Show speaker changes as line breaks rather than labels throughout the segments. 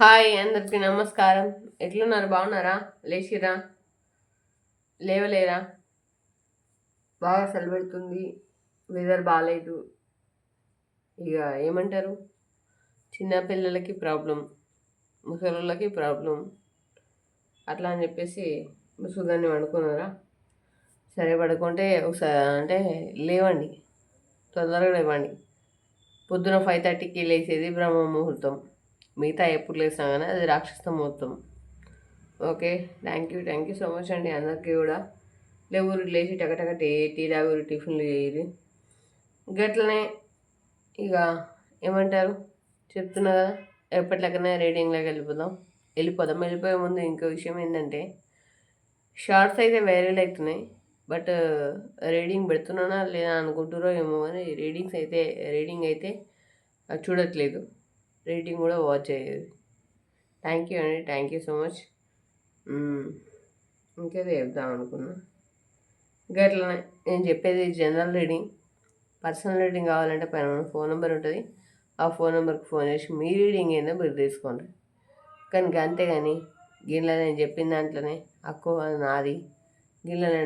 Hi అందరికీ నమస్కారం. ఎట్లున్నారు? బాగున్నారా? లేచిరా లేవలేరా? బాగా సెలబెడుతుంది వెదర్ బాగాలేదు ఇక ఏమంటారు? చిన్నపిల్లలకి ప్రాబ్లం ముసలోళ్ళకి ప్రాబ్లం అట్లా అని చెప్పేసి ముసుగాన్ని పడుకున్నారా? సరే పడుకుంటే ఒకసారి అంటే లేవండి. తొందరగా లేవండి. పొద్దున ఫైవ్ థర్టీకి లేచేది బ్రహ్మ ముహూర్తం మిగతా ఎప్పుడు లేసినా కానీ అది రాక్షసం మొత్తం okay? Thank you thank you so much అండి అందరికీ కూడా. లేవురు లేచి టకటక టీ టీ తాగురు టిఫిన్లు చేయరు గట్లనే ఇక ఏమంటారు? చెప్తున్నా కదా ఎప్పటిలకనే రీడింగ్లోకి వెళ్ళిపోదాం. వెళ్ళిపోదాం. వెళ్ళిపోయే ముందు ఇంకో విషయం ఏంటంటే షార్ట్స్ అయితే వైరల్ అవుతున్నాయి. బట్ రీడింగ్ పెడుతున్నానా లేదా అనుకుంటురో ఏమో అని రీడింగ్స్ అయితే రీడింగ్ అయితే చూడట్లేదు. రేటింగ్ కూడా వాచ్ అయ్యేది. థ్యాంక్ యూ అండి. Thank you so much. ఇంకేదో చెప్దాం అనుకున్నా. ఇంకా నేను చెప్పేది జనరల్ రీడింగ్ పర్సనల్ రీడింగ్ కావాలంటే పైన ఫోన్ నెంబర్ ఉంటుంది. ఆ ఫోన్ నెంబర్కి ఫోన్ చేసి మీ రీడింగ్ ఏందో మీరు తీసుకోండి కానీ అంతేగాని గిన్నెలో నేను చెప్పిన దాంట్లోనే అక్కో అది నాది. గిన్నెలో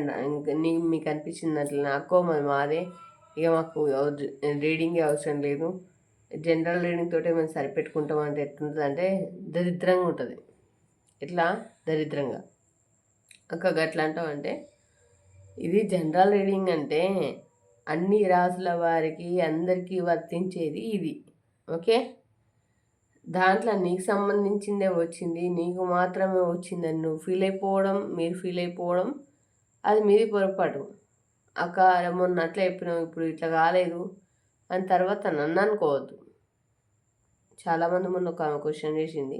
నీ మీకు అనిపించిన దాంట్లోనే అక్కో మాది మాదే. ఇక మాకు రీడింగే అవసరం లేదు. జనరల్ రీడింగ్ తోటే మేము సరిపెట్టుకుంటాం అంటే ఎట్లుంటుంది అంటే దరిద్రంగా ఉంటుంది. ఇట్లా దరిద్రంగా. అక్క గట్లా అంటామంటే ఇది జనరల్ రీడింగ్ అంటే అన్ని రాసుల వారికి అందరికీ వర్తించేది ఇది. ఓకే? దాంట్లో నీకు సంబంధించిందే వచ్చింది నీకు మాత్రమే వచ్చిందని నువ్వు ఫీల్ అయిపోవడం మీరు ఫీల్ అయిపోవడం అది మీది పొరపాటు. అక్క మొన్న అట్లా చెప్పినావు ఇప్పుడు ఇట్లా కాలేదు అని తర్వాత నన్ను అనుకోవద్దు. చాలామంది మొన్న ఒక క్వశ్చన్ చేసింది.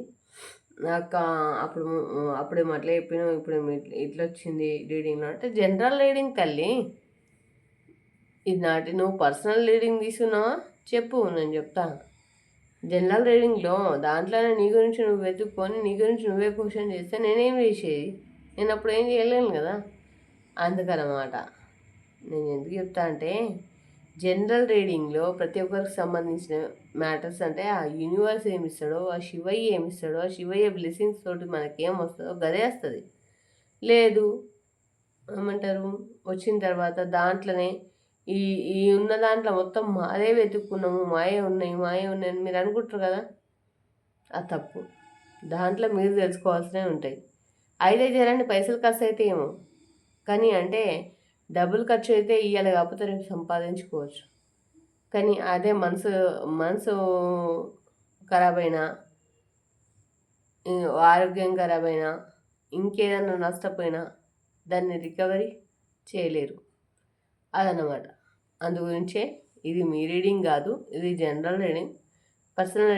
నాకు అప్పుడు అప్పుడేమో అట్లా చెప్పినావు? ఇప్పుడు ఇట్లా వచ్చింది రీడింగ్లో. అంటే జనరల్ రీడింగ్ తల్లి. ఇది నాటి నువ్వు పర్సనల్ రీడింగ్ తీసుకున్నావా? చెప్పు నేను చెప్తా. జనరల్ రీడింగ్లో దాంట్లోనే నీ గురించి నువ్వు వెతుక్కొని నీ గురించి నువ్వే క్వశ్చన్ చేస్తే నేనేం చేసేది? నేను అప్పుడు ఏం చేయలేను కదా? అందుకనమాట నేను ఎందుకు చెప్తా అంటే జనరల్ రీడింగ్లో ప్రతి ఒక్కరికి సంబంధించిన మ్యాటర్స్ అంటే ఆ యూనివర్స్ ఏమిస్తాడో ఆ శివయ్య ఏమిస్తాడో ఆ శివయ్య బ్లెస్సింగ్స్ తోటి మనకేం వస్తుందో గదే వస్తుంది. లేదు ఏమంటారు వచ్చిన తర్వాత దాంట్లోనే ఈ ఈ ఉన్న దాంట్లో మొత్తం మాదే వెతుక్కున్నాము మాయే ఉన్నాయి మాయే ఉన్నాయని మీరు అనుకుంటారు కదా? ఆ తప్పు. దాంట్లో మీరు తెలుసుకోవాల్సినవి ఉంటాయి. అయితే జరండి పైసలు ఖర్చు అయితే ఏమో కానీ అంటే డబ్బులు ఖర్చు అయితే ఇవ్వాలి కాకపోతే రేపు సంపాదించుకోవచ్చు. కానీ అదే మనసు మనసు ఖరాబ్ అయినా ఆరోగ్యం ఖరాబ్ అయినా ఇంకేదన్నా నష్టపోయినా దాన్ని రికవరీ చేయలేరు. అదన్నమాట. అందుగురించే ఇది మీ రీడింగ్ కాదు ఇది జనరల్ రీడింగ్. పర్సనల్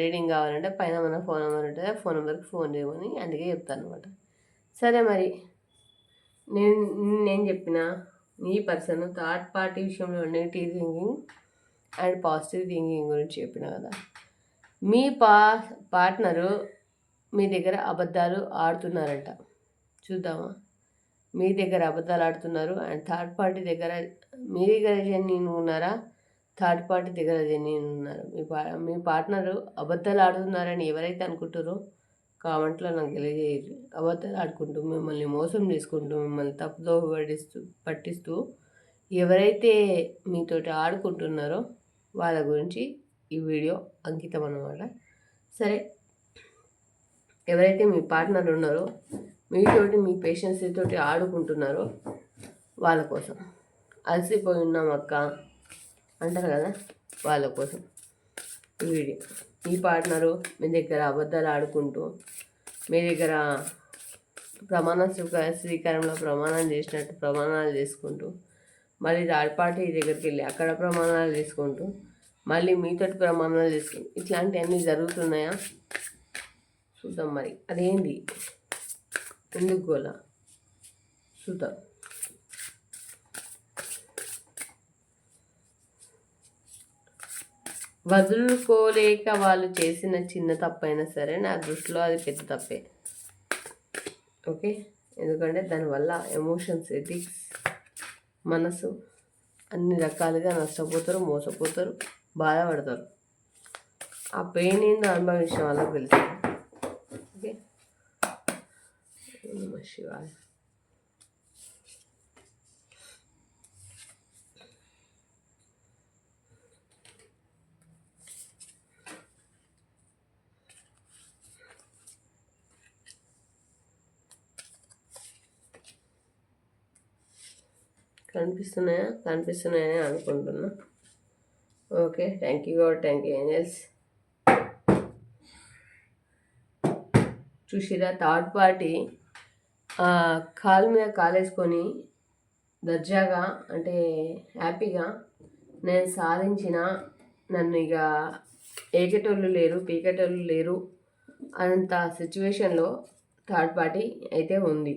రీడింగ్ కావాలంటే పైన మన ఫోన్ నెంబర్ ఉంటుంది ఆ ఫోన్ నెంబర్కి ఫోన్ చేయమని అందుకే చెప్తాను అనమాట సరే మరి. నేను నేను చెప్పిన మీ పర్సన్ థర్డ్ పార్టీ విషయంలో negative thinking and positive thinking గురించి చెప్పిన కదా. మీ పా పార్ట్నరు మీ దగ్గర అబద్ధాలు ఆడుతున్నారంట. చూద్దామా? మీ దగ్గర అబద్ధాలు ఆడుతున్నారు అండ్ థర్డ్ పార్టీ దగ్గర మీ దగ్గర జెన్యున్ ఉన్నారా? థర్డ్ పార్టీ దగ్గర జెన్యున్ ఉన్నారు. మీ పా మీ పార్ట్నరు అబద్ధాలు ఆడుతున్నారని ఎవరైతే అనుకుంటారో కామెంట్లో నాకు తెలియజేయరు. అబద్ధాలు ఆడుకుంటూ మిమ్మల్ని మోసం చేసుకుంటూ మిమ్మల్ని తప్పుదో పడిస్తూ పట్టిస్తూ ఎవరైతే మీతోటి ఆడుకుంటున్నారో వాళ్ళ గురించి ఈ వీడియో అంకితం అన్నమాట. సరే ఎవరైతే మీ పార్ట్నర్ ఉన్నారో మీతోటి మీ పేషెన్స్ తోటి ఆడుకుంటున్నారో వాళ్ళ కోసం. అలసిపోయి ఉన్నాం అక్క అంటారు కదా వాళ్ళ కోసం ఈ వీడియో. మీ పార్ట్నరు మీ దగ్గర అబద్ధాలు ఆడుకుంటూ మీ దగ్గర ప్రమాణ స్వీకారంలో ప్రమాణం చేసినట్టు ప్రమాణాలు చేసుకుంటూ మళ్ళీ థర్డ్ పార్టీ దగ్గరికి వెళ్ళి అక్కడ ప్రమాణాలు తీసుకుంటూ మళ్ళీ మీతో ప్రమాణాలు తీసుకుంటూ ఇట్లాంటివన్నీ జరుగుతున్నాయా? చూద్దాం మరి. అదేంటి ఎందుకు గోలా? చూద్దాం. వదులుకోలేక వాళ్ళు చేసిన చిన్న తప్పైనా సరే నా దృష్టిలో అది పెద్ద తప్పే. ఓకే? ఎందుకంటే దానివల్ల ఎమోషన్స్ ఎథిక్స్ మనసు అన్ని రకాలుగా నష్టపోతారు మోసపోతారు బాధపడతారు. ఆ పెయిన్ ఏందో అనుభవించిన వాళ్ళకి తెలుసు. ఓకే? శివాలి కనిపిస్తున్నాయా? కనిపిస్తున్నాయని అనుకుంటున్నా. Okay thank you God thank you angels. చూసిరా థర్డ్ పార్టీ కాలు మీద కాలేసుకొని దర్జాగా అంటే హ్యాపీగా నేను సాధించిన నన్ను ఇక ఏకేటోళ్ళు లేరు పీకేటోళ్ళు లేరు అంత సిచ్యువేషన్లో థర్డ్ పార్టీ అయితే ఉంది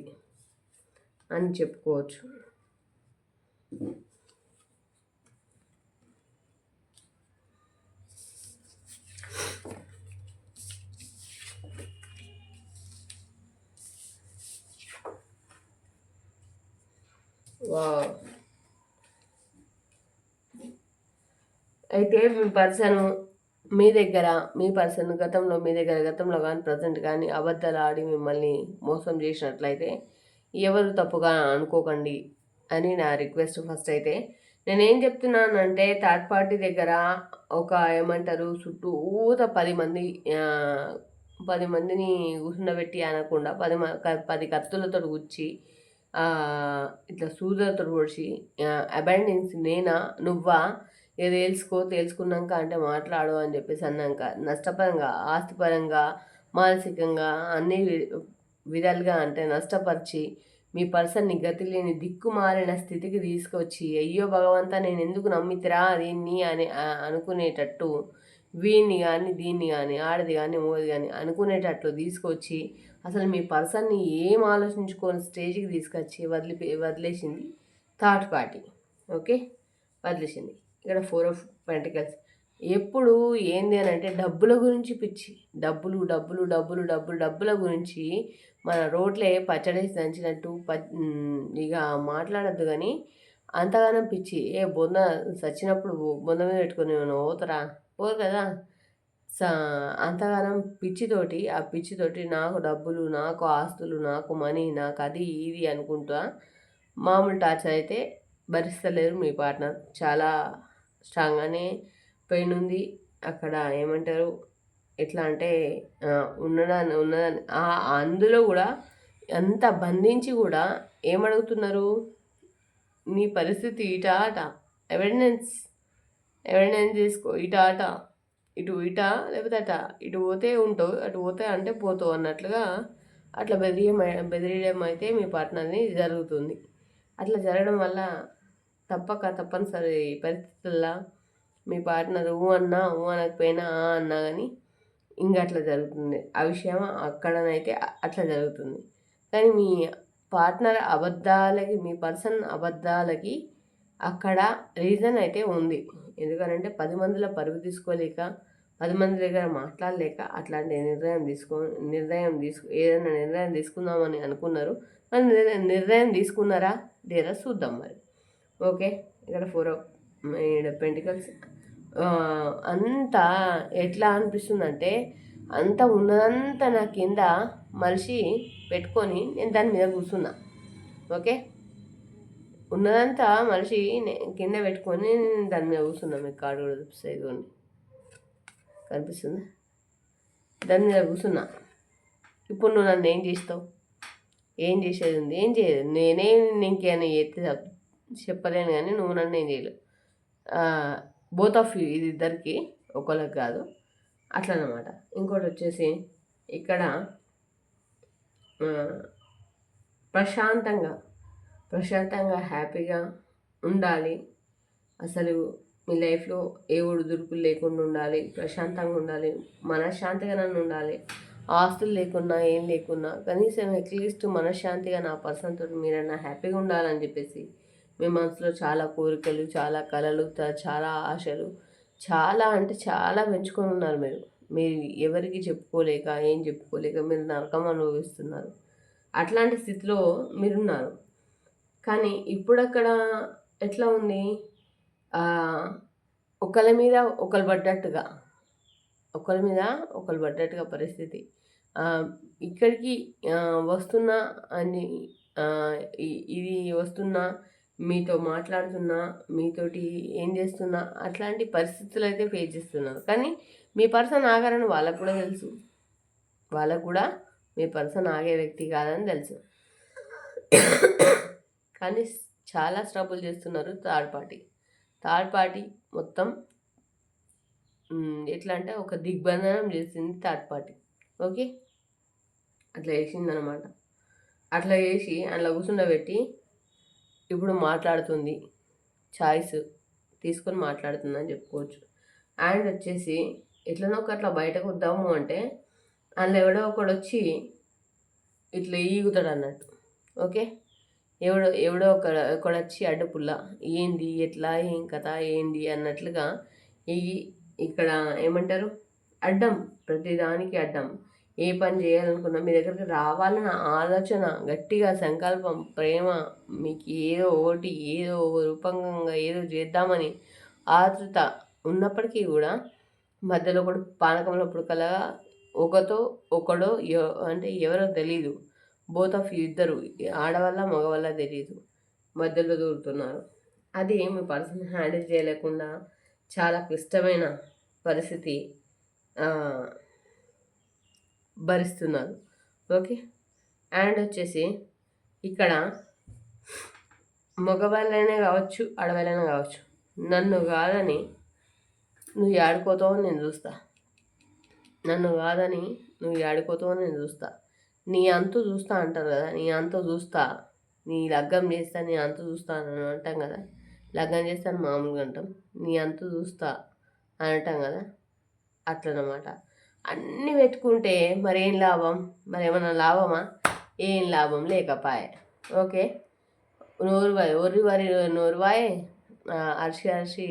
అని చెప్పుకోవచ్చు. వావ్. అయితే మీ పర్సన్ మీ దగ్గర మీ పర్సన్ గతంలో మీ దగ్గర గతంలో కానీ ప్రజెంట్ కానీ అబద్ధాలు ఆడి మిమ్మల్ని మోసం చేసినట్లయితే ఎవరు తప్పుగా అనుకోకండి. అని నా రిక్వెస్ట్ ఫస్ట్ అయితే. నేనేం చెప్తున్నానంటే థర్డ్ పార్టీ దగ్గర ఒక ఏమంటారు చుట్టూత పది మంది పది మందిని కూర్చుండబెట్టి అనకుండా పది పది కత్తులతో గుచ్చి ఇట్లా సూదులతో పొడిచి అబాండెన్స్ నేనా నువ్వా ఏదో తెలుసుకో తెలుసుకున్నాక అంటే మాట్లాడు అని చెప్పేసి అన్నాక. నష్టపరంగా ఆస్తిపరంగా మానసికంగా అన్ని విధాలుగా అంటే నష్టపరిచి మీ పర్సన్ని గతి లేని దిక్కు మారిన స్థితికి తీసుకొచ్చి అయ్యో భగవంతా నేను ఎందుకు నమ్మితిరా దీన్ని అని అనుకునేటట్టు వీడిని కానీ దీన్ని కానీ ఆడది కానీ మోది కానీ అనుకునేటట్లు తీసుకొచ్చి అసలు మీ పర్సన్ని ఏం ఆలోచించుకొని స్టేజ్కి తీసుకొచ్చి వదిలి వదిలేసింది? Third party. ఓకే? వదిలేసింది. ఇక్కడ ఫోర్ ఆఫ్ పెంటికల్స్. ఎప్పుడు ఏంది అని అంటే డబ్బుల గురించి పిచ్చి. డబ్బులు డబ్బులు డబ్బులు డబ్బులు డబ్బుల గురించి మన రోడ్లే పచ్చడేసి దంచినట్టు ప ఇక మాట్లాడద్దు కానీ అంతగానం పిచ్చి. ఏ బొంద చచ్చినప్పుడు బొంద మీద పెట్టుకొని పోతారా? పోరు కదా. అంతగానం పిచ్చితోటి ఆ పిచ్చితోటి నాకు డబ్బులు నాకు ఆస్తులు నాకు మనీ నాకు అది ఇది అనుకుంటా మామూలు టార్చర్ అయితే భరిస్తలేరు మీ పార్ట్నర్. చాలా స్ట్రాంగ్గానే పెయిన్ ఉంది అక్కడ ఏమంటారు? ఎట్లా అంటే ఉన్నదాన్ని ఉన్నదాన్ని అందులో కూడా అంత బంధించి కూడా ఏమడుగుతున్నారు? నీ పరిస్థితి ఇట ఆట ఎవిడెన్స్ ఎవిడెన్స్ తీసుకో. ఇట ఆట ఇటు ఇట లేకపోతే అట. ఇటు పోతే ఉంటావు అటు పోతే అంటే పోతావు అన్నట్లుగా అట్లా బెదిరియ బెదిరియడం అయితే మీ పార్ట్నర్ని జరుగుతుంది. అట్లా జరగడం వల్ల తప్పక తప్పనిసరి పరిస్థితుల్లో మీ పార్ట్నర్ ఊ అన్నా ఊ అనకపోయినా అన్నా కానీ ఇంకా అట్లా జరుగుతుంది. ఆ విషయం అక్కడనైతే అట్లా జరుగుతుంది. కానీ మీ పార్ట్నర్ అబద్ధాలకి మీ పర్సన్ అబద్ధాలకి అక్కడ రీజన్ అయితే ఉంది. ఎందుకనంటే పది మందిలో పరుగు తీసుకోలేక పది మంది దగ్గర మాట్లాడలేక అట్లాంటి నిర్ణయం తీసుకో నిర్ణయం తీసుకు ఏదైనా నిర్ణయం తీసుకుందామని అనుకున్నారు. మరి నిర్ణయం తీసుకున్నారా? లేదా చూద్దాం మరి. ఓకే? ఇక్కడ ఫోర్ పెంటికల్స్ అంతా ఎట్లా అనిపిస్తుందంటే అంత ఉన్నదంతా నా కింద మనిషి పెట్టుకొని నేను దాని మీద కూర్చున్నా. ఓకే? ఉన్నదంతా మనిషి కింద పెట్టుకొని నేను దాని మీద కూర్చున్నా. మీకు కాడు కూడా చూపిస్తాయి ఇదిగోండి కనిపిస్తుందా? దాని మీద కూర్చున్నా. ఇప్పుడు నువ్వు నన్ను ఏం చేస్తావు? ఏం చేసేది ఉంది? ఏం చేయదు నేనే ఇంకేమైనా ఎత్తి చెప్పలేను కానీ నువ్వు నన్ను ఏం చేయలేవు. బోత్ ఆఫ్ యూ ఇది ఇద్దరికి ఒకళ్ళకి కాదు. అట్లనమాట. ఇంకోటి వచ్చేసి ఇక్కడ ప్రశాంతంగా ప్రశాంతంగా హ్యాపీగా ఉండాలి. అసలు మీ లైఫ్లో ఏ ఒడిదుడుకులు లేకుండా ఉండాలి ప్రశాంతంగా ఉండాలి మనశ్శాంతిగా నన్ను ఉండాలి ఆస్తులు లేకున్నా ఏం లేకున్నా కనీసం అట్లీస్ట్ మనశ్శాంతిగా నా పర్సన్తో మీరన్నా హ్యాపీగా ఉండాలని చెప్పేసి మీ మనసులో చాలా కోరికలు చాలా కళలు చాలా ఆశలు చాలా అంటే చాలా పెంచుకొని ఉన్నారు మీరు. మీరు ఎవరికి చెప్పుకోలేక ఏం చెప్పుకోలేక మీరు నరకం అనుభవిస్తున్నారు. అట్లాంటి స్థితిలో మీరున్నారు. కానీ ఇప్పుడు అక్కడ ఎట్లా ఉంది? ఒకళ్ళ మీద ఒకరు పడ్డట్టుగా ఒకరి మీద ఒకరు పడ్డట్టుగా పరిస్థితి. ఇక్కడికి వస్తున్నా అని ఇది వస్తున్నా మీతో మాట్లాడుతున్నా మీతోటి ఏం చేస్తున్నా అట్లాంటి పరిస్థితులు అయితే ఫేస్ చేస్తున్నారు. కానీ మీ పర్సన్ ఆగారని వాళ్ళకు కూడా తెలుసు. వాళ్ళకు కూడా మీ పర్సన్ ఆగే వ్యక్తి కాదని తెలుసు. కానీ చాలా స్ట్రగుల్ చేస్తున్నారు థర్డ్ పార్టీ థర్డ్ పార్టీ మొత్తం ఎట్లా అంటే ఒక దిగ్బంధనం చేసింది థర్డ్ పార్టీ ఓకే? అట్లా చేసింది అనమాట అట్లా చేసి అందులో కూర్చుండబెట్టి ఇప్పుడు మాట్లాడుతుంది. చాయిస్ తీసుకొని మాట్లాడుతుందని చెప్పుకోవచ్చు. అండ్ వచ్చేసి ఎట్లనో ఒక అట్లా బయటకు వద్దాము అంటే అందులో ఎవడో ఒకడు వచ్చి ఇట్లా ఈగుతాడు అన్నట్టు. ఓకే? ఎవడో ఎవడో ఒక ఒకడు వచ్చి అడ్డుపుల్ల ఏంది? ఎట్లా? ఏం కథ? ఏంది? అన్నట్లుగా ఈ ఇక్కడ ఏమంటారు? అడ్డం. ప్రతిదానికి అడ్డం. ఏ పని చేయాలనుకున్నా మీ దగ్గరికి రావాలన్న ఆలోచన గట్టిగా సంకల్పం ప్రేమ మీకు ఏదో ఒకటి ఏదో ఒక రూపంగా ఏదో చేద్దామని ఆతృత ఉన్నప్పటికీ కూడా మధ్యలో ఒకడు పానకంలో కలగా ఒకతో ఒకడో ఎవ- అంటే ఎవరో తెలీదు. బోత్ ఆఫ్ ఇద్దరు ఆడవల్ల మగవల్ల తెలియదు మధ్యలో దూరుతున్నారు. అది మీ పర్సన్ హ్యాండిల్ చేయలేకుండా చాలా క్లిష్టమైన పరిస్థితి భరిస్తున్నారు. ఓకే? అండ్ వచ్చేసి ఇక్కడ మగవాళ్ళైనా కావచ్చు ఆడవాళ్ళైనా కావచ్చు నన్ను కాదని నువ్వు ఆడుకోతావు నేను చూస్తా. నన్ను కాదని నువ్వు ఆడుకోతావు నేను చూస్తా. నీ అంతు చూస్తా అంటారు కదా నీ అంతు చూస్తా. నీ లగ్గం చేస్తా నీ అంతు చూస్తా అని అంటాం కదా. లగ్గం చేస్తాను మామూలుగా అంటాం. నీ అంతు చూస్తా అని అంటాం కదా. అట్లనమాట. అన్నీ పెట్టుకుంటే మరి ఏం లాభం? మరి ఏమన్నా లాభమా? ఏం లాభం లేకపాయే. ఓకే. నోరు ఒర్రి వరి వారి నోరు అరిసి అరిసి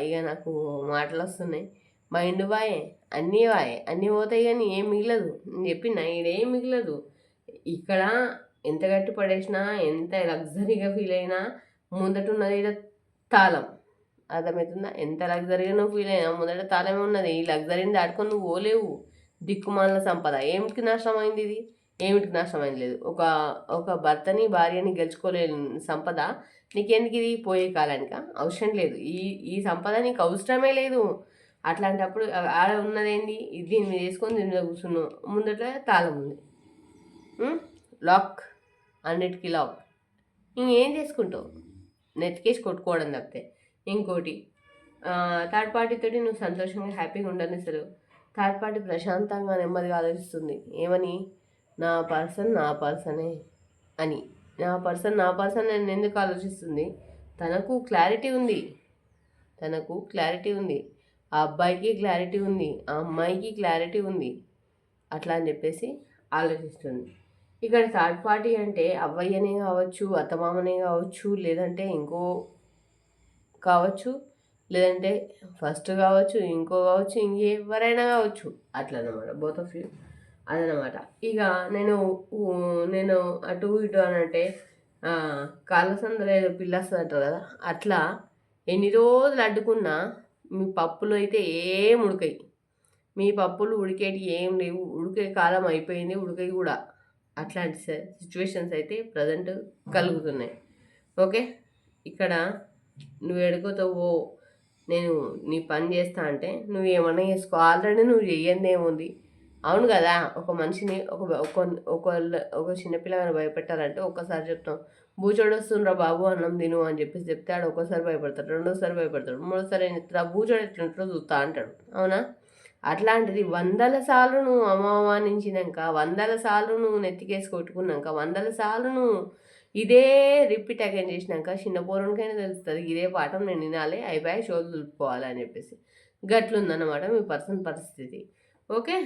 ఇక నాకు మాటలు వస్తున్నాయి మైండ్ వాయే అన్నీ వాయే. అన్నీ పోతాయి కానీ ఏం మిగలదు. నేను చెప్పిన ఈడేం మిగలదు. ఇక్కడ ఎంత గట్టి పడేసినా ఎంత లగ్జరీగా ఫీల్ అయినా ముందట ఉన్నది ఈడ తాళం. అర్థమవుతుందా? ఎంత లగ్జరీగా నువ్వు ఫీల్ అయినా ముందట తాళమే ఉన్నది. ఈ లగ్జరీని దాటుకొని నువ్వు పోలేవు. దిక్కుమాల సంపద. ఏమిటికి నాశనం అయింది ఇది? ఏమిటికి నాశనం అయింది లేదు. ఒక ఒక భర్తని భార్యని గెలుచుకోలేని సంపద నీకెందుకు ఇది? పోయే కాలానిక? అవసరం లేదు. ఈ ఈ సంపద నీకు అవసరమే లేదు. అట్లాంటప్పుడు ఆడ ఉన్నదేంటి ఇది దీని మీద వేసుకొని దీని మీద కూర్చున్నావు. ముందట తాళం ఉంది. లాక్ అన్నిటికీ లాక్ ఇంకేం చేసుకుంటావు? నెత్తికేసి కొట్టుకోవడం తప్పితే. ఇంకోటి థర్డ్ పార్టీతోటి నువ్వు సంతోషంగా హ్యాపీగా ఉండనిస్తారు థర్డ్ పార్టీ ప్రశాంతంగా నెమ్మదిగా ఆలోచిస్తుంది. ఏమని? నా పర్సన్ నా పర్సనే అని. నా పర్సన్ నా పర్సన్ అని ఎందుకు ఆలోచిస్తుంది? తనకు క్లారిటీ ఉంది. తనకు క్లారిటీ ఉంది. ఆ అబ్బాయికి క్లారిటీ ఉంది. ఆ అమ్మాయికి క్లారిటీ ఉంది. అట్లా అని చెప్పేసి ఆలోచిస్తుంది. ఇక్కడ థర్డ్ పార్టీ అంటే అవ్వయ్యనే కావచ్చు అత్తమామనే కావచ్చు లేదంటే ఇంకో కావచ్చు లేదంటే ఫస్ట్ కావచ్చు ఇంకో కావచ్చు ఇంకెవరైనా కావచ్చు. అట్లా అనమాట బోత్ ఆఫ్ యూ అదనమాట ఇక నేను నేను అటు ఇటు అని అంటే ఆ, కాళ్ళ పిల్లస్తుంది అంటారు కదా అట్లా ఎన్ని రోజులు అడ్డుకున్నా మీ పప్పులు అయితే ఏం ఉడకాయి. మీ పప్పులు ఉడికేటి ఏం లేవు. ఉడికే కాలం అయిపోయింది ఉడికాయి కూడా. అట్లాంటి సిచ్యువేషన్స్ అయితే ప్రజెంట్ కలుగుతున్నాయి. ఓకే ఇక్కడ నువ్వు ఎడుగుతావో నేను నీ పని చేస్తా అంటే నువ్వు ఏమన్నా చేసుకో. ఆల్రెడీ నువ్వు చెయ్యంది ఏముంది? అవును కదా ఒక మనిషిని ఒక ఒక ఒక ఒక చిన్నపిల్లగాని భయపెట్టాలంటే ఒక్కసారి చెప్తాం. బూచోడొస్తుండ్రా బాబు అన్నం తిను అని చెప్పేసి చెప్తే ఆడు ఒక్కసారి భయపడతాడు రెండోసారి భయపడతాడు మూడోసారి ఏం చెప్తాడు ఆ బూచోడు ఎట్లుంటాడో చూస్తా అంటాడు. అవునా? అట్లాంటిది వందల సార్లు నువ్వు అవమానించినాక వందల సార్లు నువ్వు నెత్తికేసి కొట్టుకున్నాక వందల సార్లు నువ్వు ఇదే రిపీట్ అగైన్ చేసినాక చిన్న పోరునికైనా తెలుస్తుంది ఇదే పాఠం నేను వినాలి అయిపోయి షోలు దులుపుకోవాలి అని చెప్పేసి. గట్లుందన్నమాట మీ పర్సన్ పరిస్థితి. ఓకే?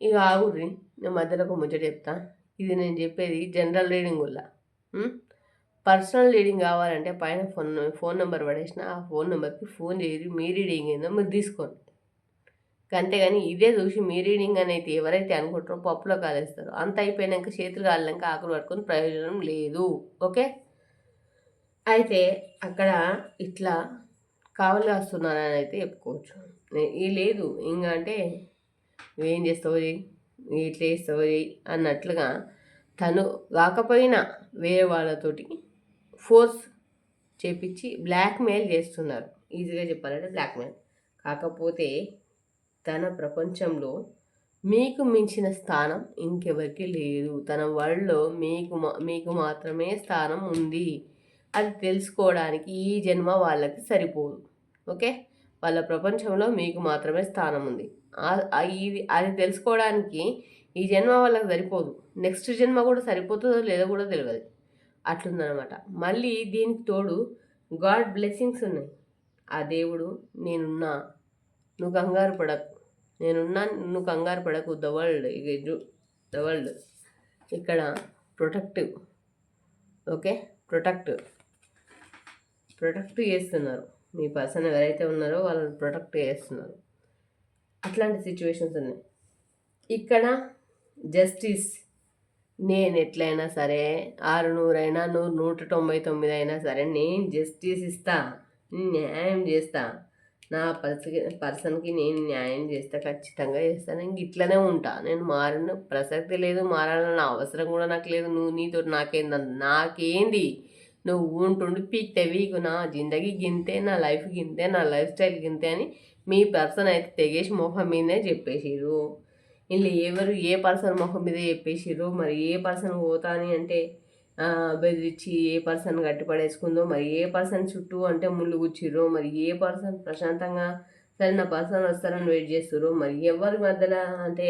ఇక ఆగుర్రి నేను మధ్యలో ఒక ముచ్చట చెప్తా. ఇది నేను చెప్పేది జనరల్ రీడింగ్ వల్ల. పర్సనల్ రీడింగ్ కావాలంటే పైన ఫోన్ ఫోన్ నెంబర్ పడేసిన ఆ ఫోన్ నెంబర్కి ఫోన్ చేయరు మీ రీడింగ్ ఏందో మీరు తీసుకోండి. అంతేగాని ఇదే చూసి మీ రీడింగ్ అనేది ఎవరైతే అనుకుంటారో పప్పులో కాలేస్తారు అంత అయిపోయినాక చేతులు కాలినాక ఆకులు పట్టుకుని ప్రయోజనం లేదు. ఓకే? అయితే అక్కడ ఇట్లా కావలి వస్తున్నారని అయితే చెప్పుకోవచ్చు. ఈ లేదు. ఇంకా అంటే నువ్వేం చేస్తావు ఇట్లా చేస్తావు అన్నట్లుగా తను కాకపోయినా వేరే వాళ్ళతోటి ఫోర్స్ చేపించి బ్లాక్మెయిల్ చేస్తున్నారు. ఈజీగా చెప్పాలంటే బ్లాక్మెయిల్. కాకపోతే తన ప్రపంచంలో మీకు మించిన స్థానం ఇంకెవరికి లేదు. తన వరల్డ్లో మీకు మీకు మాత్రమే స్థానం ఉంది. అది తెలుసుకోవడానికి ఈ జన్మ వాళ్ళకి సరిపోదు. ఓకే? వాళ్ళ ప్రపంచంలో మీకు మాత్రమే స్థానం ఉంది. ఇది అది తెలుసుకోవడానికి ఈ జన్మ వాళ్ళకి సరిపోదు. నెక్స్ట్ జన్మ కూడా సరిపోతుందో లేదో కూడా తెలియదు అట్లుందనమాట మళ్ళీ దీనికి తోడు గాడ్ బ్లెస్సింగ్స్ ఉన్నాయి. ఆ దేవుడు నేనున్నా. నువ్వు కంగారు పడకు. నేనున్నా నువ్వు కంగారు పడకు. ద వరల్డ్ ఇక ద వరల్డ్. ఇక్కడ ప్రొటెక్టివ్. ఓకే? ప్రొటెక్టివ్ ప్రొటెక్ట్ చేస్తున్నారు. మీ పర్సన్ ఎవరైతే ఉన్నారో వాళ్ళని ప్రొటెక్ట్ చేస్తున్నారు. అట్లాంటి సిచ్యువేషన్స్ ఉన్నాయి. ఇక్కడ జస్టిస్ నేను ఎట్లయినా సరే ఆరు నూరైనా నూరు నూట తొంభై తొమ్మిది అయినా సరే నేను జస్టిస్ ఇస్తా. న్యాయం చేస్తా. నా పర్స పర్సన్కి నేను న్యాయం చేస్తా ఖచ్చితంగా చేస్తాను ఇంక ఇట్లనే ఉంటా. నేను మారిన ప్రసక్తి లేదు మారాలన్న అవసరం కూడా నాకు లేదు. నువ్వు నీతో నాకేంద నాకేంది? నువ్వు ఉంటుండి పీక్తే వీకు. నా జిందగీ గింతే నా లైఫ్ గింతే నా లైఫ్ స్టైల్ గింతే అని మీ పర్సన్ అయితే తెగేసి మొహం మీదే చెప్పేసిరు వీళ్ళు ఎవరు ఏ పర్సన్ మొహం మీద చెప్పేసిరు మరి ఏ పర్సన్ పోతా అని అంటే బెదిరించి ఏ పర్సన్ గట్టిపడేసుకుందో మరి ఏ పర్సన్ చుట్టూ అంటే ముళ్ళు గుచ్చిర్రో మరి ఏ పర్సన్ ప్రశాంతంగా సరైన పర్సన్ వస్తారని వెయిట్ చేస్తారు మరి ఎవరి మధ్యలో అంటే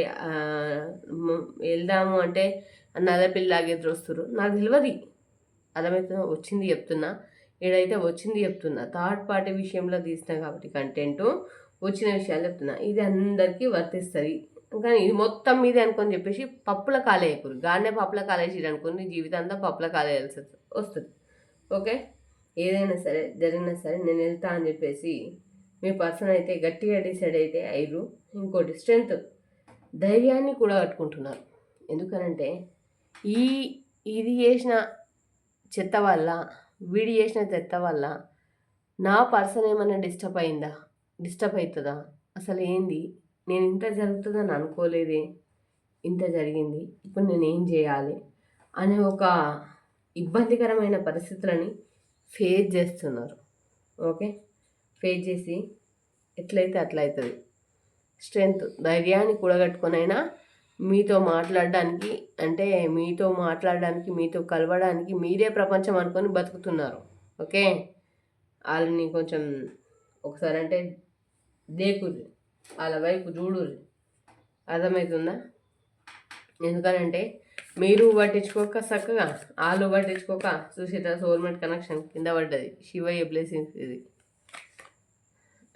వెళ్దాము అంటే నల్ల పిల్లలాగే వస్తారు నాకు తెలియదు అర్థమైతే వచ్చింది చెప్తున్నా. ఈడైతే వచ్చింది చెప్తున్నా. థర్డ్ పార్టీ విషయంలో తీసినా కాబట్టి కంటెంట్ వచ్చిన విషయాలు చెప్తున్నా. ఇది అందరికీ వర్తిస్తుంది. కానీ ఇది మొత్తం మీదే అనుకొని చెప్పేసి పప్పుల కాలేయకూరు గానే పప్పుల కాలేసి అనుకుని జీవితాంతా పప్పుల కాలేయాల్సి వస్తుంది. ఓకే? ఏదైనా సరే జరిగినా సరే నేను వెళ్తా అని చెప్పేసి మీ పర్సన్ అయితే గట్టిగా డిసైడ్ అయితే అయ్యారు ఇంకోటి స్ట్రెంగ్త్. ధైర్యాన్ని కూడా కట్టుకుంటున్నారు. ఎందుకనంటే ఈ ఇది చేసిన చెత్త వల్ల వీడి చేసిన చెత్త వల్ల నా పర్సన్ ఏమైనా డిస్టర్బ్ అయిందా? డిస్టర్బ్ అవుతుందా అసలు ఏంది? నేను ఇంత జరుగుతుందని అనుకోలేదే. ఇంత జరిగింది. ఇప్పుడు నేను ఏం చేయాలి అనే ఒక ఇబ్బందికరమైన పరిస్థితులని ఫేస్ చేస్తున్నారు. ఓకే? ఫేస్ చేసి ఎట్లయితే అట్లయితుంది. అవుతుంది స్ట్రెంగ్త్ ధైర్యాన్ని కూడగట్టుకునైనా మీతో మాట్లాడడానికి అంటే మీతో మాట్లాడడానికి మీతో కలవడానికి మీరే ప్రపంచం అనుకొని బతుకుతున్నారు. ఓకే? వాళ్ళని కొంచెం ఒకసారి అంటే దేకుర్రి వాళ్ళ వైపు చూడుర్రి. అర్థమవుతుందా ఎందుకనంటే మీరు పట్టించుకోక చక్కగా వాళ్ళు పట్టించుకోక చూసేట సోల్మేట్ కనెక్షన్ కింద పడ్డది. శివయ్య బ్లెస్సింగ్స్ ఇది.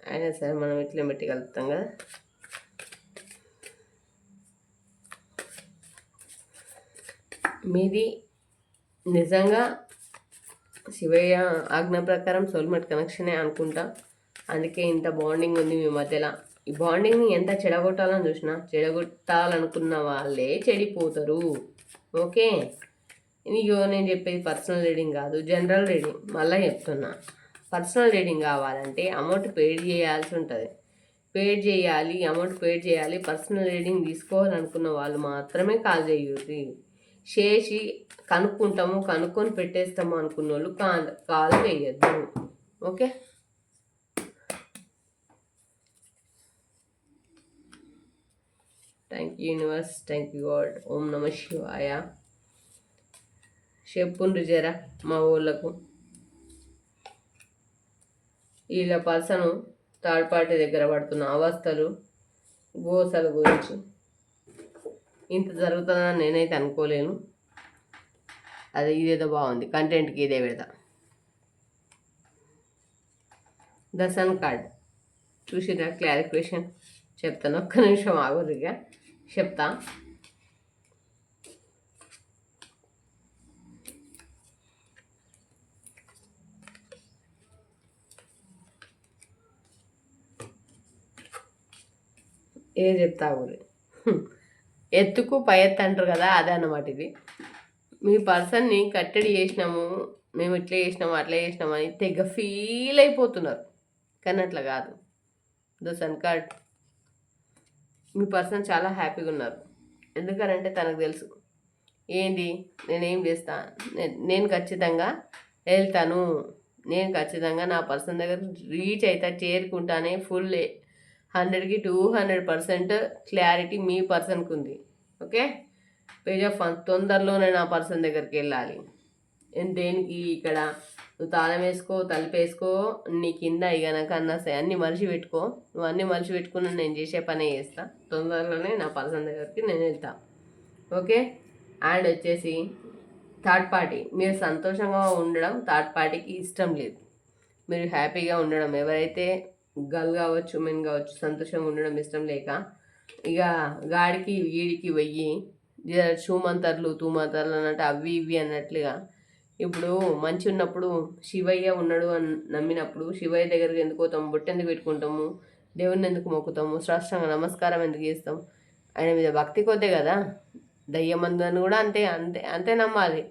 అయినా సరే మనం ఇట్లా పెట్టి కలుపుతాం కదా. మీది నిజంగా శివయ్య ఆజ్ఞ ప్రకారం సోల్మెట్ కనెక్షనే అనుకుంటా. అందుకే ఇంత బాండింగ్ ఉంది మీ మధ్యలో. ఈ బాండింగ్ని ఎంత చెడగొట్టాలని చూసినా చెడగొట్టాలనుకున్న వాళ్ళే చెడిపోతారు. ఓకే? ఇదిగో నేను చెప్పేది పర్సనల్ రీడింగ్ కాదు జనరల్ రీడింగ్. మళ్ళీ చెప్తున్నా. పర్సనల్ రీడింగ్ కావాలంటే అమౌంట్ పేడ్ చేయాల్సి ఉంటుంది. పేడ్ చేయాలి అమౌంట్ పేడ్ చేయాలి పర్సనల్ రీడింగ్ తీసుకోవాలనుకున్న వాళ్ళు మాత్రమే కాల్ చేయాలి చేసి కనుక్కుంటాము కనుక్కొని పెట్టేస్తాము అనుకున్న వాళ్ళు కాల్ కాల్ చేయొద్దు. Okay? Thank you universe thank you God ఓం నమ శివాయ చెప్పుండ్రు జరా మా ఊళ్ళకు. వీళ్ళ పర్సను థర్డ్ పార్టీ దగ్గర పడుతున్న అవస్థలు గోసల గురించి. ఇంత జరుగుతుందని నేనైతే అనుకోలేను. అది ఇదేదో బాగుంది. కంటెంట్కి ఇదే పెడతా ద సన్ కార్డ్. చూసిరా? క్లారిఫికేషన్. చెప్తాను. ఒక్క నిమిషం ఆగురిగా చెప్తా. ఏ చెప్తా ఊరి? ఎత్తుకు పై ఎత్తు అంటారు కదా అదే అన్నమాట ఇది. మీ పర్సన్ని కట్టడి చేసినాము మేము ఇట్లా చేసినాము అట్లా చేసినాము అని తెగ ఫీల్ అయిపోతున్నారు. కానీ అట్లా కాదు. ద సన్ కార్డ్ మీ పర్సన్ చాలా హ్యాపీగా ఉన్నారు. ఎందుకనంటే తనకు తెలుసు. ఏంటి నేనేం చేస్తా? నేను ఖచ్చితంగా వెళ్తాను. నేను ఖచ్చితంగా నా పర్సన్ దగ్గర రీచ్ అవుతా చేరుకుంటానే ఫుల్ హండ్రెడ్కి టూ హండ్రెడ్ పర్సెంట్ క్లారిటీ మీ పర్సన్కి ఉంది ఓకే? పేజ్ ఆఫ్ తొందరలోనే నా పర్సన్ దగ్గరికి వెళ్ళాలి. దేనికి ఇక్కడ? నువ్వు తాళం వేసుకో తలుపేసుకో నీ కింద ఇక నాకు అన్న అన్నీ మలిచి పెట్టుకో. నువ్వు అన్నీ మలిచి పెట్టుకున్న నేను చేసే పనే చేస్తా. తొందరలోనే నా పర్సన్ దగ్గరికి నేను వెళ్తా. ఓకే? అండ్ వచ్చేసి థర్డ్ పార్టీ. మీరు సంతోషంగా ఉండడం థర్డ్ పార్టీకి ఇష్టం లేదు. మీరు హ్యాపీగా ఉండడం ఎవరైతే గర్ల్ కావచ్చు మెన్ కావచ్చు సంతోషంగా ఉండడం ఇష్టం లేక ఇక గాడికి వీడికి వెయ్యి చూమంతర్లు తూమంతర్లు అన్నట్టు అవి ఇవి అన్నట్లుగా ఇప్పుడు మంచి ఉన్నప్పుడు శివయ్య ఉన్నాడు అని నమ్మినప్పుడు శివయ్య దగ్గరికి ఎందుకు పోతాము? బొట్టు ఎందుకు పెట్టుకుంటాము? దేవుడిని ఎందుకు మొక్కుతాము? సాష్టాంగ నమస్కారం ఎందుకు చేస్తాం? ఆయన మీద భక్తి కొద్దే కదా? దయ్యమందని కూడా అంతే అంతే అంతే నమ్మాలి.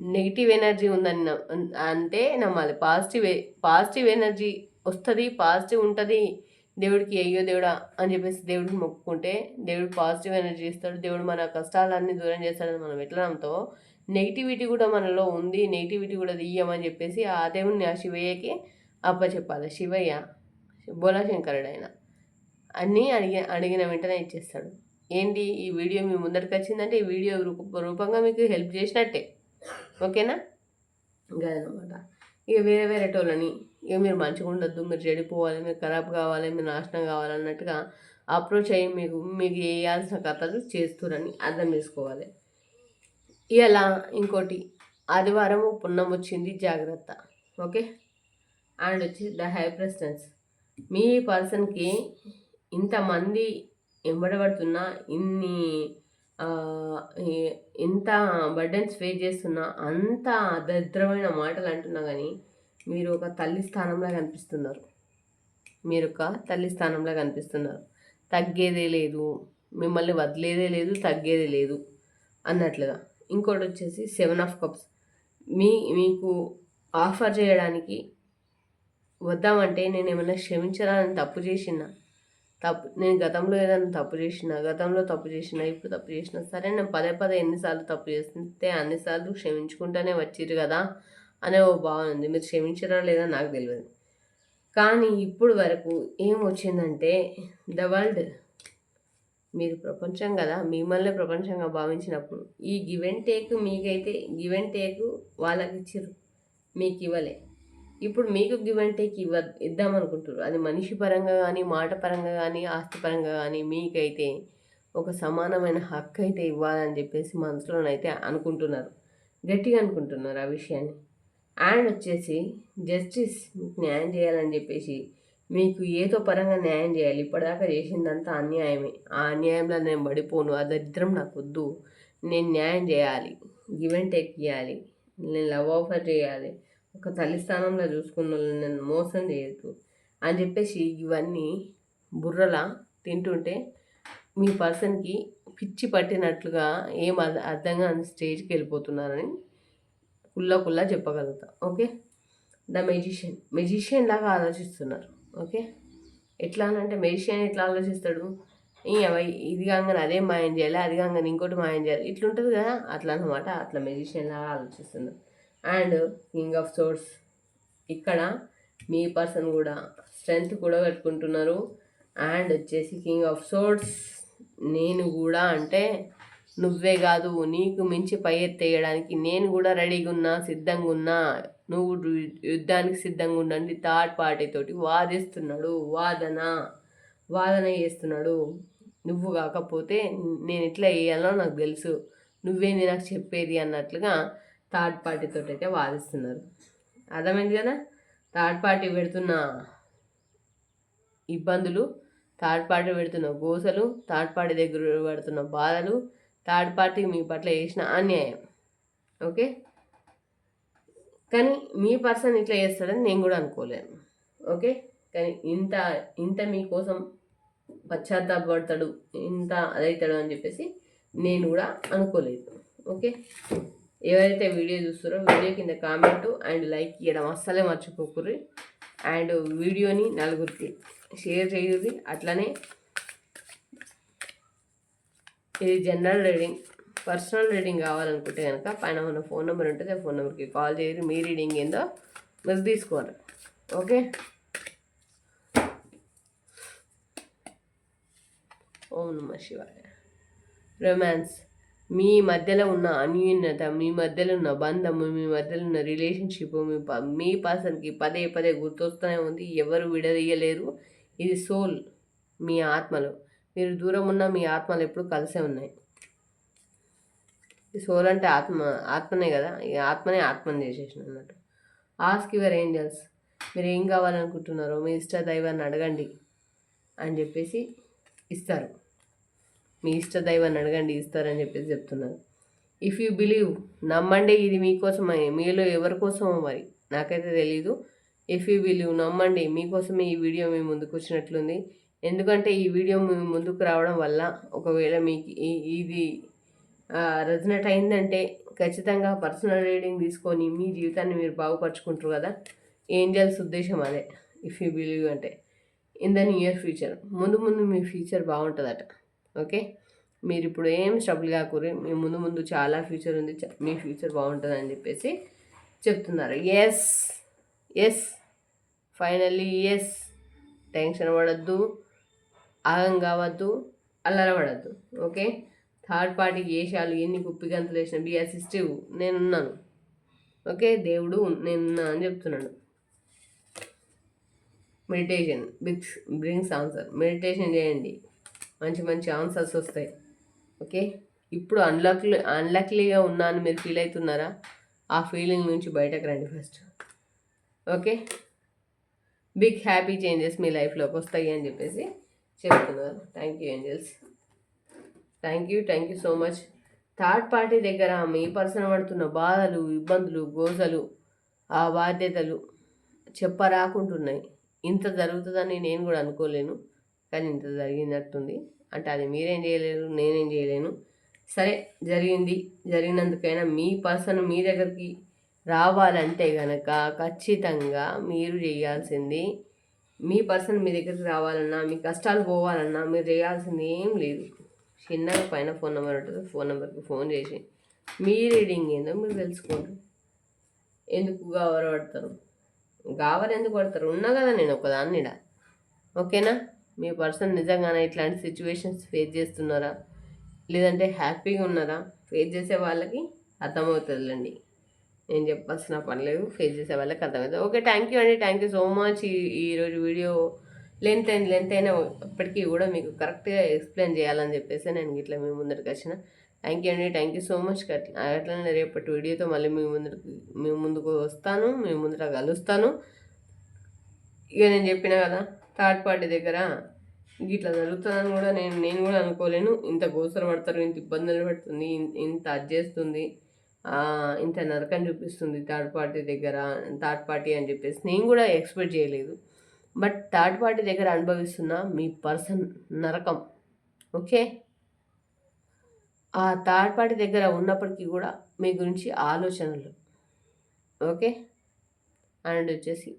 నెగిటివ్ ఎనర్జీ ఉందని నమ్- అంతే నమ్మాలి. పాజిటివ్ పాజిటివ్ ఎనర్జీ వస్తుంది పాజిటివ్ ఉంటుంది. దేవుడికి అయ్యో దేవుడా అని చెప్పేసి దేవుడికి మొక్కుకుంటే దేవుడు పాజిటివ్ ఎనర్జీ ఇస్తాడు. దేవుడు మన కష్టాలన్నీ దూరం చేస్తాడని మనం ఎట్లా నమ్ముతామో నెగిటివిటీ కూడా మనలో ఉంది నెగిటివిటీ కూడా తీయమని చెప్పేసి ఆ దేవుణ్ణి ఆ శివయ్యకి అప్పచెప్పాలి శివయ్య బోలాశంకరుడు ఆయన అన్నీ అడిగి అడిగిన వెంటనే ఇచ్చేస్తాడు. ఏంటి? ఈ వీడియో మీ ముందరికి వచ్చిందంటే ఈ వీడియో రూప రూపంగా మీకు హెల్ప్ చేసినట్టే. ఓకేనా? అదనమాట ఇక వేరే వేరే టోళ్ళని ఇక మీరు మంచిగా ఉండొద్దు మీరు చెడిపోవాలి మీరు ఖరాబ్ కావాలి మీరు నాశనం కావాలి అన్నట్టుగా అప్రోచ్ అయ్యి మీకు మీకు వేయాల్సిన కథలు చేస్తురని అర్థం చేసుకోవాలి. ఇలా ఇంకోటి. ఆదివారం పున్నం వచ్చింది జాగ్రత్త. ఓకే? అండ్ వచ్చి ద హై ప్రెసిడెన్స్ మీ పర్సన్కి ఇంతమంది ఎంబడబడుతున్నా ఇన్ని ఎంత ఇంత బర్డెన్స్ ఫేస్ చేస్తున్నా అంత దరిద్రమైన మాటలు అంటున్నా కానీ మీరు ఒక తల్లి స్థానంలో కనిపిస్తున్నారు. మీరు ఒక తల్లి స్థానంలో కనిపిస్తున్నారు. తగ్గేదే లేదు. మిమ్మల్ని వదిలేదే లేదు తగ్గేదే లేదు. అన్నట్లుగా. ఇంకోటి వచ్చేసి సెవెన్ ఆఫ్ కప్స్. మీ మీకు ఆఫర్ చేయడానికి వద్దామంటే నేను ఏమైనా క్షమించాలని తప్పు చేసిన? తప్పు నేను గతంలో ఏదైనా తప్పు చేసిన గతంలో తప్పు చేసిన ఇప్పుడు తప్పు చేసిన సరే నేను పదే పదే ఎన్నిసార్లు తప్పు చేస్తే అన్నిసార్లు క్షమించుకుంటూనే వచ్చిర్రు కదా అనే ఓ భావన ఉంది. మీరు క్షమించరా లేదా నాకు తెలియదు కానీ ఇప్పుడు వరకు ఏం వచ్చిందంటే ద వరల్డ్ మీరు ప్రపంచం కదా మిమ్మల్ని ప్రపంచంగా భావించినప్పుడు ఈ గివ్ అండ్ టేక్ మీకైతే గివ్ అండ్ టేక్ వాళ్ళకి ఇచ్చిర్రు మీకు ఇవ్వలే ఇప్పుడు మీకు గివ్ అండ్ టేక్ ఇవ్వ ఇద్దామనుకుంటారు అది మనిషి పరంగా కానీ మాట పరంగా కానీ ఆస్తి పరంగా కానీ మీకైతే ఒక సమానమైన హక్కు అయితే ఇవ్వాలని చెప్పేసి మనసులోనైతే అనుకుంటున్నారు. గట్టిగా అనుకుంటున్నారు ఆ విషయాన్ని. అండ్ వచ్చేసి జస్టిస్ మీకు న్యాయం చేయాలని చెప్పేసి మీకు ఏదో పరంగా న్యాయం చేయాలి. ఇప్పటిదాకా చేసిందంతా అన్యాయమే. ఆ అన్యాయంలో నేను పడిపోను. ఆ దరిద్రం నాకు వద్దు నేను న్యాయం చేయాలి. గివ్ అండ్ టేక్ ఇవ్వాలి నేను లవ్ ఆఫర్ చేయాలి. ఒక తల్లి స్థానంలో చూసుకున్న నేను మోసం చేయొద్దు అని చెప్పేసి ఇవన్నీ బుర్రలా తింటుంటే మీ పర్సన్కి పిచ్చి పట్టినట్లుగా ఏం అర్థ- అర్థం స్టేజ్కి వెళ్ళిపోతున్నారని కుల్లా కుల్లా చెప్పగలుగుతా. ఓకే? The magician. మెజిషియన్ లాగా ఆలోచిస్తున్నారు. ఓకే? ఎట్లా అని అంటే మెడిసిన్ ఎట్లా ఆలోచిస్తాడు? ఇది కాగానే అదే మాయం చేయాలి అది కాగానే ఇంకోటి మాయం చేయాలి. ఇట్లుంటుంది కదా అట్లా అన్నమాట అట్లా మెజిషియన్ లాగా ఆలోచిస్తున్నారు అండ్ కింగ్ ఆఫ్ సోర్స్ ఇక్కడ మీ పర్సన్ కూడా స్ట్రెంగ్త్ కూడా పెట్టుకుంటున్నారు. అండ్ వచ్చేసి కింగ్ ఆఫ్ సోర్స్ నేను కూడా అంటే నువ్వే కాదు నీకు మించి పై ఎత్తేయడానికి నేను కూడా రెడీగా ఉన్నా సిద్ధంగా ఉన్నా నువ్వు యుద్ధానికి సిద్ధంగా ఉండండి. థర్డ్ పార్టీ తోటి వాదిస్తున్నాడు. వాదన వాదన చేస్తున్నాడు. నువ్వు కాకపోతే నేను ఎట్లా వేయాలో నాకు తెలుసు. నువ్వేంది నాకు చెప్పేది అన్నట్లుగా థర్డ్ పార్టీతో అయితే వాదిస్తున్నారు. అర్థమైంది కదా? థర్డ్ పార్టీ పెడుతున్న ఇబ్బందులు థర్డ్ పార్టీ పెడుతున్న గోసలు థర్డ్ పార్టీ దగ్గర పడుతున్న బాధలు థర్డ్ పార్టీకి మీ పట్ల చేసిన అన్యాయం. ఓకే? కానీ మీ పర్సన్ ఇట్లా చేస్తాడని నేను కూడా అనుకోలేను. ఓకే? కానీ ఇంత ఇంత మీకోసం పశ్చాత్తాపడతాడు ఇంత అదవుతాడు అని చెప్పేసి నేను కూడా అనుకోలేదు. ఓకే? ఎవరైతే వీడియో చూస్తారో వీడియో కింద కామెంట్ అండ్ లైక్ ఇవ్వడం అస్సలే మర్చిపోకుర్రి. అండ్ వీడియోని నలుగురికి షేర్ చేయుర్రి. అట్లనే ఇది జనరల్ రీడింగ్. పర్సనల్ రీడింగ్ కావాలనుకుంటే కనుక పైన ఉన్న ఫోన్ నెంబర్ ఉంటుంది ఆ ఫోన్ నెంబర్కి కాల్ చేయరు మీ రీడింగ్ ఏందో మీరు తీసుకోరు ఓకే? ఓం నమ శివాయ. రొమాన్స్. మీ మధ్యలో ఉన్న అన్యూన్యత మీ మధ్యలో ఉన్న బంధము మీ మధ్యలో ఉన్న రిలేషన్షిప్ మీ ప- మీ పర్సన్కి పదే పదే గుర్తొస్తూనే ఉంది. ఎవరు విడదీయలేరు. ఇది సోల్ మీ ఆత్మలు. మీరు దూరం ఉన్న మీ ఆత్మలు ఎప్పుడు కలిసే ఉన్నాయి. ఈ సోల్ అంటే ఆత్మ ఆత్మనే కదా? ఈ ఆత్మనే ఆత్మని చేసేసిన అన్నట్టు. ఆస్క్ యువర్ ఏంజల్స్ మీరు ఏం కావాలనుకుంటున్నారో మీ ఇష్ట దైవాన్ని అడగండి అని చెప్పేసి ఇస్తారు. మీ ఇష్ట దైవాన్ని అడగండి ఇస్తారని చెప్పేసి చెప్తున్నారు. ఇఫ్ యూ బిలీవ్ నమ్మండి ఇది మీకోసమే మీలో ఎవరి కోసమో మరి? నాకైతే తెలీదు. ఇఫ్ యూ బిలీవ్ నమ్మండి మీకోసమే ఈ వీడియో మీ ముందుకు వచ్చినట్లుంది. ఎందుకంటే ఈ వీడియో మీ ముందుకు రావడం వల్ల ఒకవేళ మీకు ఈ- ఇది రెజనెట్ అయిందంటే ఖచ్చితంగా పర్సనల్ రీడింగ్ తీసుకొని మీ జీవితాన్ని మీరు బాగుపరుచుకుంటారు కదా. ఏంజల్స్ ఉద్దేశం అదే ఇఫ్ యూ బిలీవ్ అంటే. ఇన్ ద నియర్ ఫ్యూచర్ ముందు ముందు మీ ఫ్యూచర్ బాగుంటుందట ఓకే మీరు ఇప్పుడు ఏం స్ట్రబుల్ కాకూరి మీ ముందు ముందు చాలా ఫ్యూచర్ ఉంది మీ ఫ్యూచర్ బాగుంటుంది అని చెప్పేసి చెప్తున్నారు. Yes yes finally yes tension పడద్దు ఆగం కావద్దు అల్లరపడద్దు ఓకే థర్డ్ పార్టీకి వేషాలు ఎన్ని కుప్పిగంతులు వేసిన బి అసిస్టివ్ నేనున్నాను. ఓకే దేవుడు నేనున్నా అని చెప్తున్నాడు. మెడిటేషన్ బిగ్స్ బ్రింగ్స్ ఆన్సర్. మెడిటేషన్ చేయండి. మంచి మంచి ఆన్సర్స్ వస్తాయి. ఓకే ఇప్పుడు అన్లక్లీ అన్లక్లీగా ఉన్నాను మీరు ఫీల్ అవుతున్నారా? ఆ ఫీలింగ్ నుంచి బయటకు రండి first. Okay big happy changes మీ లైఫ్లోకి వస్తాయి అని చెప్పేసి చెప్తున్నారు. Thank you angels. Thank you thank you so much third party దగ్గర మీ పర్సన్ పడుతున్న బాధలు ఇబ్బందులు గోజలు ఆ బాధ్యతలు చెప్పరాకుంటున్నాయి. ఇంత జరుగుతుందని నేను కూడా అనుకోలేను కానీ ఇంత జరిగినట్టుంది. అంటే అది మీరేం చేయలేరు నేనేం చేయలేను. సరే జరిగింది. జరిగినందుకైనా మీ పర్సన్ మీ దగ్గరికి రావాలంటే కనుక ఖచ్చితంగా మీరు చేయాల్సింది మీ పర్సన్ మీ దగ్గరికి రావాలన్నా మీ కష్టాలు పోవాలన్నా మీరు చేయాల్సింది ఏం లేదు. చిన్నగా పైన ఫోన్ నెంబర్ ఉంటుంది. ఫోన్ నెంబర్కి ఫోన్ చేసి మీ రీడింగ్ ఏందో మీరు తెలుసుకోండి. ఎందుకు గౌరవపడతారు గావర ఎందుకు పడతారు? ఉన్నా కదా నేను ఒకదాన్ని ఓకేనా? మీ పర్సన్ నిజంగానే ఇట్లాంటి సిచ్యువేషన్స్ ఫేస్ చేస్తున్నారా? లేదంటే హ్యాపీగా ఉన్నారా? ఫేస్ చేసే వాళ్ళకి అర్థమవుతుందిలేండి. నేను చెప్పాల్సిన పని లేదు. ఫేస్ చేసే వాళ్ళకి అర్థమవుతుంది. ఓకే థ్యాంక్ యూ అండి. థ్యాంక్ యూ సో మచ్ ఈ ఈరోజు వీడియో లెంత్ అయిన లెంత్ అయినా ఇప్పటికీ కూడా మీకు కరెక్ట్గా ఎక్స్ప్లెయిన్ చేయాలని చెప్పేసి నేను ఇట్లా మీ ముందరికి వచ్చిన. థ్యాంక్ యూ అండి థ్యాంక్ యూ సో మచ్ అట్లనే రేపటి వీడియోతో మళ్ళీ మీ ముందరికి మీ ముందుకు వస్తాను మీ ముందర కలుస్తాను. ఇక నేను చెప్పిన కదా థర్డ్ పార్టీ దగ్గర ఇట్లా జరుగుతుందని కూడా నేను నేను కూడా అనుకోలేను. ఇంత గోసర పడతారు ఇంత ఇబ్బందులు పడుతుంది ఇంత అది చేస్తుంది ఇంత నరకం చూపిస్తుంది థర్డ్ పార్టీ దగ్గర థర్డ్ పార్టీ అని చెప్పేసి నేను కూడా ఎక్స్పెక్ట్ చేయలేదు. బట్ థర్డ్ పార్టీ దగ్గర అనుభవిస్తున్న మీ పర్సన్ నరకం ఓకే? ఆ థర్డ్ పార్టీ దగ్గర ఉన్నప్పటికీ కూడా మీ గురించి ఆలోచనలు ఓకే? అండ్ వచ్చేసి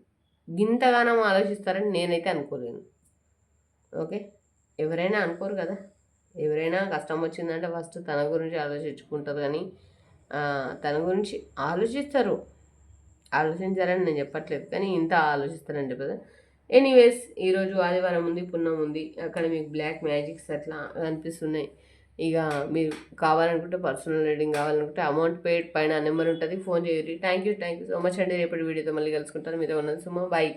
గింతగానం ఆలోచిస్తారని నేనైతే అనుకోలేను ఓకే? ఎవరైనా అనుకోరు కదా? ఎవరైనా కష్టం వచ్చిందంటే ఫస్ట్ తన గురించి ఆలోచించుకుంటారు కానీ తన గురించి ఆలోచిస్తారు. ఆలోచించారని నేను చెప్పట్లేదు కానీ ఇంత ఆలోచిస్తారని చెప్పదు. ఎనీవేస్ ఈరోజు ఆదివారం ఉంది పున్నం ఉంది. అక్కడ మీకు బ్లాక్ మ్యాజిక్స్ అట్లా కనిపిస్తున్నాయి. ఇక మీరు కావాలనుకుంటే పర్సనల్ రీడింగ్ కావాలనుకుంటే అమౌంట్ పేడ్ పైన నెంబర్ ఉంటుంది. ఫోన్ చేయరు. Thank you thank you so much అండి. రేపటి వీడియోతో మళ్ళీ కలుసుకుంటాను. మీతో ఉన్నది సుమా. బాయ్